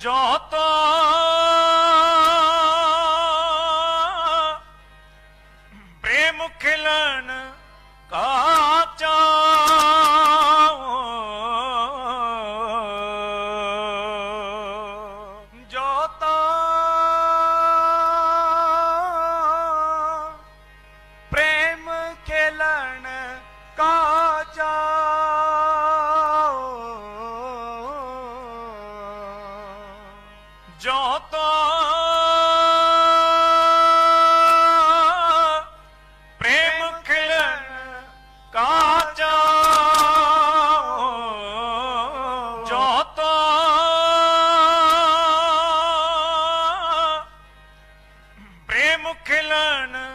ਜੋ ਤੋ ਪ੍ਰੇਮ ਖਿਲਣ ਕਾਚਾ ਜੋ ਤੋ ਪ੍ਰੇਮ ਖਿਲਣ ਕਾਚਾ। ਜੋ ਤੋ ਪ੍ਰੇਮ ਖਿਲਣ